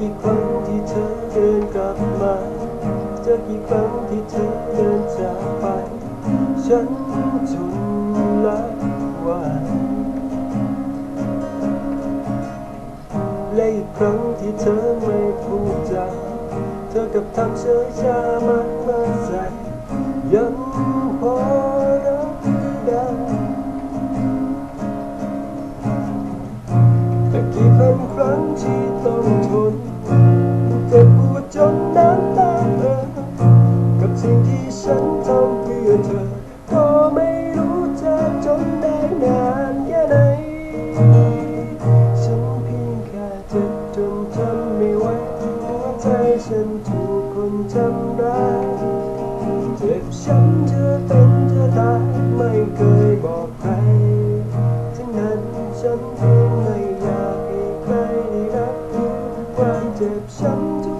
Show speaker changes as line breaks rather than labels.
กี่ครั้งที่เธอเดินกลับมาเจอกี่ครั้งที่เธอเดินจากไป ฉันจนละว่าและอีกครั้งที่เธอไม่พูดจาเธอกับทำเฉยชามากมาใส่ยัง เธอก็ไม่รู้จะจนได้นานแค่ไหน ฉันเพียงแค่เจ็บจนทนไม่ไหวหัวใจฉันถูกคนทำร้ายเจ็บช้ำจะเป็นจะตายไม่เคยบอกใครทั้งนั้นฉันเองไม่อยากให้ใครได้รับรู้ความเจ็บช้ำ